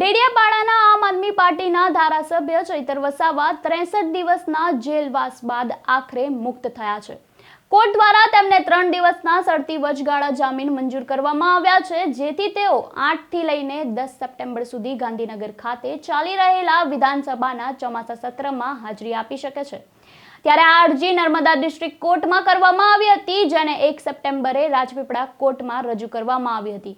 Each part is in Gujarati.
ડેડિયાપાડાના આમ આદમી પાર્ટીના ધારાસભ્ય ચૈતર વસાવા ત્રેસઠ દિવસના જેલવાસ બાદ આખરે મુક્ત થયા છે. કોર્ટ દ્વારા તેમને ત્રણ દિવસના શરતી વચગાળા જામીન મંજૂર કરવામાં આવ્યા છે, જેથી તેઓ આઠથી લઈને દસ સપ્ટેમ્બર સુધી ગાંધીનગર ખાતે ચાલી રહેલા વિધાનસભાના ચોમાસા સત્રમાં હાજરી આપી શકે છે. ત્યારે આ અરજી નર્મદા ડિસ્ટ્રિક્ટ કોર્ટમાં કરવામાં આવી હતી, જેને એક સપ્ટેમ્બરે રાજપીપળા કોર્ટમાં રજૂ કરવામાં આવી હતી.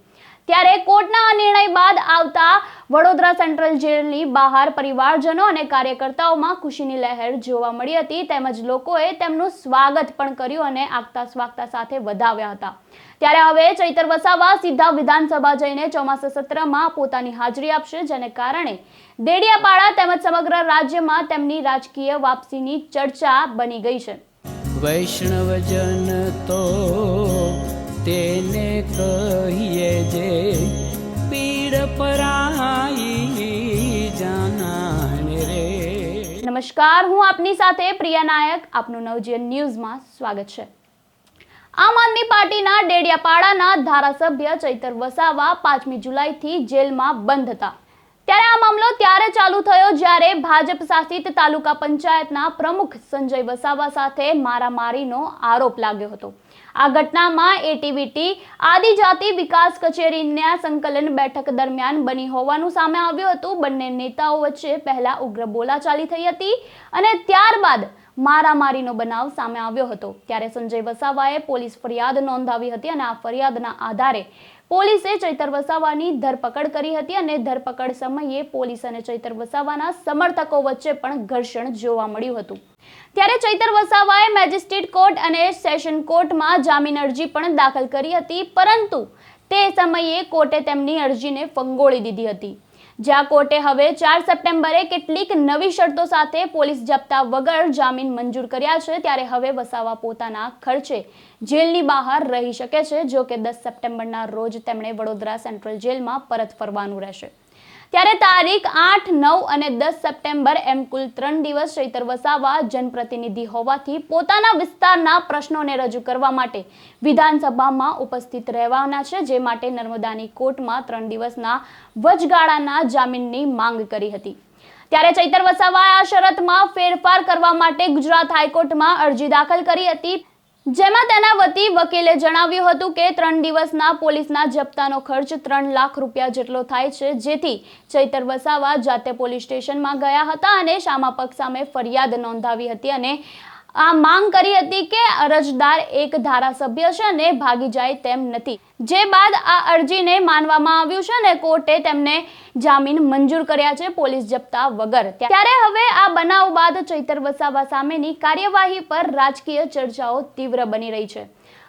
ત્યારે કોર્ટના આ નિર્ણય બાદ આવતા વડોદરા સેન્ટ્રલ જેલની બહાર પરિવારજનો અને કાર્યકર્તાઓમાં ખુશીની લહેર જોવા મળી હતી. તેમજ લોકોએ તેમનું સ્વાગત પણ કર્યું અને આગતા સ્વાગતા સાથે વધાવ્યા હતા. ત્યારે હવે ચૈતર વસાવા સીધા વિધાનસભા જઈને ચોમાસા સત્રમાં પોતાની હાજરી આપશે, જેને કારણે દેડિયાપાડા તેમજ સમગ્ર રાજ્યમાં તેમની રાજકીય વાપસીની ચર્ચા બની ગઈ છે. વૈષ્ણવજન તો તેને કહીએ જે પીડ પરાઈ જાનાને રે. નમસ્કાર, હું આપની સાથે પ્રિયા નાયક. આપનું નવજીવન ન્યૂઝમાં સ્વાગત છે. આમ આદમી પાર્ટીના ડેડિયાપાડાના ધારાસભ્ય ચૈતર વસાવા પાંચમી જુલાઈથી જેલમાં બંધ હતા. ત્યારે આ મામલો ત્યારે ચાલુ થયો જ્યારે ભાજપ શાસિત તાલુકા પંચાયતના પ્રમુખ સંજય વસાવા સાથે મારામારીનો આરોપ લાગ્યો હતો. આ ઘટનામાં એટીવીટી આદિજાતિ વિકાસ કચેરીના સંકલન બેઠક દરમિયાન બની હોવાનું સામે આવ્યું હતું. બંને નેતાઓ વચ્ચે પહેલા ઉગ્ર બોલાચાલી થઈ હતી અને ત્યારબાદ મારામારીનો બનાવ સામે આવ્યો હતો. ત્યારે સંજય વસાવાએ પોલીસ ફરિયાદ નોંધાવી હતી અને આ ફરિયાદના આધારે પોલીસે ચૈતર વસાવાની ધરપકડ કરી હતી અને ધરપકડ સમયે પોલીસ અને ચૈતર વસાવાના સમર્થકો વચ્ચે પણ ઘર્ષણ જોવા મળ્યું હતું. ત્યારે ચૈતર વસાવાએ મેજિસ્ટ્રેટ કોર્ટ અને સેશન કોર્ટમાં જામીન અરજી પણ દાખલ કરી હતી, પરંતુ તે સમયે કોર્ટે તેમની અરજીને ફંગોળી દીધી હતી. જ્યાં કોર્ટે હવે ચાર સપ્ટેમ્બરે કેટલીક નવી શરતો સાથે પોલીસ જપ્તા વગર જામીન મંજૂર કર્યા છે, ત્યારે હવે વસાવા પોતાના ખર્ચે જેલની બહાર રહી શકે છે, જો કે દસ સપ્ટેમ્બરના રોજ તેમણે વડોદરા સેન્ટ્રલ જેલમાં પરત ફરવાનું રહેશે. ત્યારે તારીખ આઠ, નવ અને દસ સપ્ટેમ્બર એમ કુલ ત્રણ દિવસ ચૈતર વસાવા જનપ્રતિનિધિ હોવાથી પોતાના વિસ્તારના પ્રશ્નોને રજૂ કરવા માટે વિધાનસભામાં ઉપસ્થિત રહેવાના છે, જે માટે નર્મદાની કોર્ટમાં ત્રણ દિવસના વચગાળાના જામીનની માંગ કરી હતી. ત્યારે ચૈતર વસાવાએ આ શરતમાં ફેરફાર કરવા માટે ગુજરાત હાઈકોર્ટમાં અરજી દાખલ કરી હતી. જેમાં તેના વતી વકીલે જણાવ્યું હતું કે ત્રણ દિવસના પોલીસના જપ્તાનો ખર્ચ ત્રણ લાખ રૂપિયા જેટલો થાય છે, જેથી ચૈતર વસાવા જાતે પોલીસ સ્ટેશનમાં ગયા હતા અને શામા સામે ફરિયાદ નોંધાવી હતી અને આ માંગ કરી હતી કે અરજદાર એક ધારાસભ્ય છે અને ભાગી જાય તેમ નથી. જે બાદ આ અરજીને માનવામાં આવ્યું છે અને કોર્ટે તેમને જામીન મંજૂર કર્યા છે પોલીસ જપ્તા વગર. ત્યારે હવે આ બનાવ બાદ ચૈતર વસાવા સામેની કાર્યવાહી પર રાજકીય ચર્ચાઓ તીવ્ર બની રહી છે.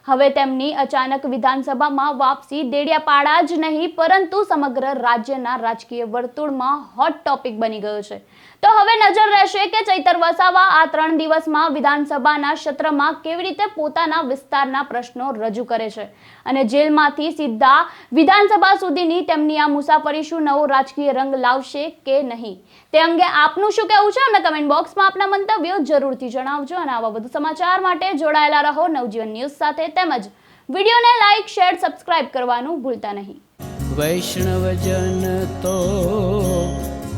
હવે તેમની અચાનક વિધાનસભામાં વાપસી દેડિયાપાડા જ નહીં, પરંતુ સમગ્ર રાજ્યના રાજકીય વર્તુળમાં હોટ ટોપિક બની ગયો છે. તો હવે નજર રહેશે કે ચૈતર વસાવા આ ત્રણ દિવસમાં વિધાનસભાના ક્ષેત્રમાં કેવી રીતે પોતાના વિસ્તારના પ્રશ્નો રજૂ કરે છે? અને જેલમાંથી સીધા વિધાનસભા સુધીની તેમની આ મુસાફરી શું નવો રાજકીય રંગ લાવશે કે નહીં? તે અંગે આપનું શું કહેવું છે? અમને કમેન્ટ બોક્સમાં આપના મંતવ્યો જરૂરથી જણાવજો. અને આવા વધુ સમાચાર માટે જોડાયેલા રહો નવજીવન ન્યૂઝ સાથે તેમજ વિડીયોને લાઇક શેર, સબસ્ક્રાઇબ કરવાનું ભૂલતા નહીં. વૈષ્ણવજન તો